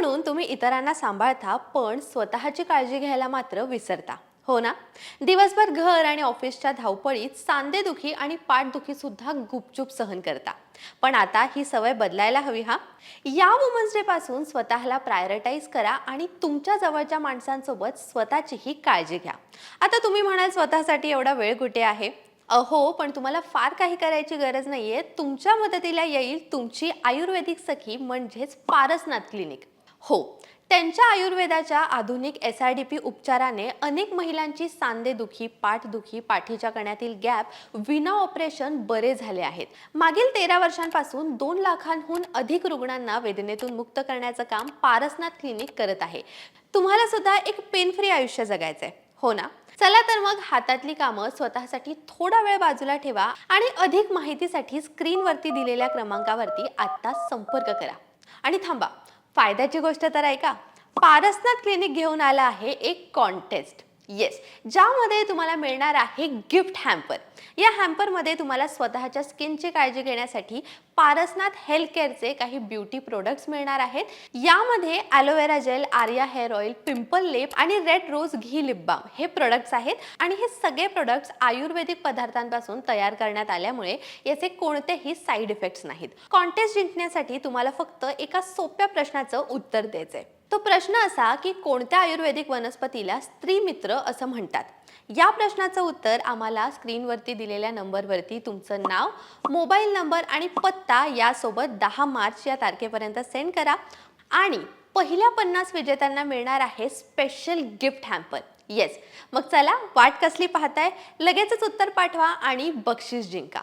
म्हणून तुम्ही इतरांना सांभाळता पण स्वतःची काळजी घ्यायला मात्र विसरता. हो ना? दिवसभर घर आणि ऑफिसच्या धावपळीत सांधेदुखी आणि पाठदुखी सुद्धा गुपचूप सहन करता. पण आता ही सवय बदलायला हवी हा? या वुमन्स डे पासून स्वतःला प्रायोरिटाईज करा आणि तुमच्या जवळच्या माणसांसोबत स्वतःचीही काळजी घ्या. आता तुम्ही म्हणाल स्वतःसाठी एवढा वेळ कुठे आहे? अहो पण तुम्हाला फार काही करायची गरज नाहीये. तुमच्या मदतीला येईल तुमची आयुर्वेदिक सखी म्हणजेच पारसनाथ क्लिनिक. हो. त्यांच्या आयुर्वेदाच्या आधुनिक एस आय डी पी उपचाराने अनेक महिलांची सांधेदुखी पाठदुखी पाठीच्या कण्यातील गॅप विना ऑपरेशन बरे झाले आहेत. मागील तेरा वर्षांपासून दोन लाखांहून अधिक रुग्णांना वेदनेतून मुक्त करण्याचं काम पारसनाथ क्लिनिक करत आहे. तुम्हाला सुद्धा एक पेन फ्री आयुष्य जगायचंय. हो ना? चला तर मग हातातली कामं स्वतःसाठी थोडा वेळ बाजूला ठेवा आणि अधिक माहितीसाठी स्क्रीनवरती दिलेल्या क्रमांकावरती आत्ता संपर्क करा. आणि थांबा. फायद्याची गोष्ट तर ऐका पारसनाथ क्लिनिक घेऊन आला आहे एक कॉन्टेस्ट येस ज्यामध्ये तुम्हाला मिळणार आहे गिफ्ट हॅम्पर या हॅम्परमध्ये तुम्हाला स्वतःच्या स्किनची काळजी घेण्यासाठी पारसनाथ हेल्थ केअरचे काही ब्युटी प्रोडक्ट्स मिळणार आहेत. यामध्ये aloe vera gel Arya hair oil pimple लेप आणि रेड रोज घी लिप बाम हे प्रोडक्ट्स आहेत. आणि हे सगळे प्रोडक्ट्स आयुर्वेदिक पदार्थांपासून तयार करण्यात आल्यामुळे याचे कोणतेही साईड इफेक्ट्स नाहीत. कॉन्टेस्ट जिंकण्यासाठी तुम्हाला फक्त एका सोप्या प्रश्नाचं उत्तर द्यायचंय. तो प्रश्न असा की कोणत्या आयुर्वेदिक वनस्पतीला स्त्रीमित्र असं म्हणतात? या प्रश्नाचं उत्तर आम्हाला स्क्रीनवरती दिलेल्या नंबरवरती तुमचं नाव मोबाईल नंबर आणि पत्ता यासोबत दहा मार्च या तारखेपर्यंत सेंड करा. आणि पहिल्या पन्नास विजेत्यांना मिळणार आहे स्पेशल गिफ्ट हॅम्पर येस मग चला वाट कसली पाहताय? लगेचच उत्तर पाठवा आणि बक्षीस जिंका.